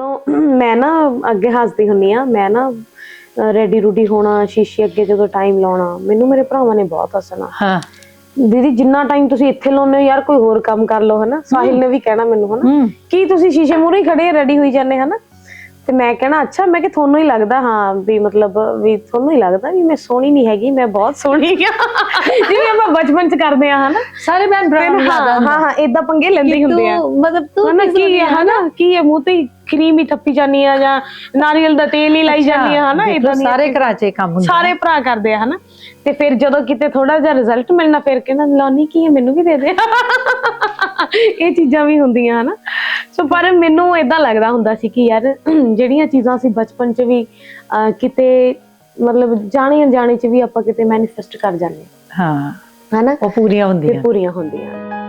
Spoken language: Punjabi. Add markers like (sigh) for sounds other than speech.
ਜਦੋਂ ਮੈਂ ਨਾ ਅੱਗੇ ਹੱਸਦੀ ਹੁੰਨੀ ਆ ਮੈਂ ਨਾ ਰੈਡੀ ਰੂਡੀ ਹੋਣਾ ਸ਼ੀਸ਼ੇ ਅੱਗੇ ਜਦੋਂ ਟਾਈਮ ਲਾਉਣਾ ਮੈਨੂੰ ਮੇਰੇ ਭਰਾਵਾਂ ਨੇ ਬਹੁਤ ਹੱਸਣਾ। ਹਾਂ। ਦੀਦੀ ਜਿੰਨਾ ਟਾਈਮ ਤੁਸੀਂ ਇੱਥੇ ਲਾਉਂਦੇ ਹੋ ਯਾਰ ਕੋਈ ਹੋਰ ਕੰਮ ਕਰ ਲਓ ਹਨਾ? ਸਾਹਿਲ ਨੇ ਵੀ ਕਹਿਣਾ ਮੈਨੂੰ ਹਨਾ? ਕੀ ਤੁਸੀਂ ਸ਼ੀਸ਼ੇ ਮੂਹਰੇ ਹੀ ਖੜੇ ਰੈਡੀ ਹੋਈ ਜਾਂਦੇ ਹਨਾ? ਤੇ ਮੈਂ ਕਹਿਣਾ ਅੱਛਾ ਮੈਂ ਕਿ ਤੁਹਾਨੂੰ ਹੀ ਲੱਗਦਾ ਹਾਂ ਵੀ ਮਤਲਬ ਵੀ ਤੁਹਾਨੂੰ ਹੀ ਲੱਗਦਾ ਵੀ ਮੈਂ ਸੋਹਣੀ ਨਹੀਂ ਹੈਗੀ ਮੈਂ ਬਹੁਤ ਸੋਹਣੀ ਆ ਜਿਵੇਂ ਆਪਾਂ ਬਚਪਨ ਚ ਕਰਦੇ ਆ ਹਨਾ? ਸਾਰੇ ਭੈਣ ਭਰਾ ਹਾਂ ਹਾਂ ਇਦਾਂ ਪੰਗੇ ਲੈਂਦੇ ਹੁੰਦੇ ਆ। ਤੂੰ ਮਤਲਬ ਤੂੰ ਕੀ ਹੈ ਹਨਾ? ਕੀ ਹੈ ਮੂੰਹ ਤੇ ਕਰੀਮ ਹੀ ਥੱਪੀ ਜਾਨੀ ਆ ਜਾਂ ਨਾਰੀਅਲ ਦਾ ਤੇਲ ਹੀ ਲਾਈ ਜਾਨੀ ਆ ਹਨਾ ਇਦਾਂ ਸਾਰੇ ਘਰਾਂ 'ਚ ਇਹ ਕੰਮ ਹੁੰਦਾ। ਸਾਰੇ ਭਰਾ ਕਰਦੇ ਆ ਹਨਾ। ਤੇ ਫਿਰ ਜਦੋਂ ਕਿਤੇ ਥੋੜਾ ਜਿਹਾ ਰਿਜ਼ਲਟ ਮਿਲਣਾ ਫਿਰ ਕਹਿੰਦਾ ਲਾਉਣੀ ਕੀ ਹੈ ਮੈਨੂੰ ਵੀ ਦੇ ਦੇ। (laughs) ਇਹ ਚੀਜ਼ਾਂ ਵੀ ਹੁੰਦੀਆਂ ਹਨਾ। ਸੋ ਪਰ ਮੈਨੂੰ ਇਦਾਂ ਲੱਗਦਾ ਹੁੰਦਾ ਸੀ ਕਿ ਯਾਰ (clears throat) ਜਿਹੜੀਆਂ ਚੀਜ਼ਾਂ ਅਸੀਂ ਬਚਪਨ 'ਚ ਵੀ ਕਿਤੇ ਮਤਲਬ ਜਾਣੇ ਅਣਜਾਣੇ 'ਚ ਵੀ ਆਪਾਂ ਕਿਤੇ ਮੈਨੀਫੈਸਟ ਕਰ ਜਾਂਦੇ ਹਾਂ। ਹਨਾ? ਉਹ ਪੂਰੀਆਂ ਹੁੰਦੀਆਂ। ਪੂਰੀਆਂ ਹੁੰਦੀਆਂ।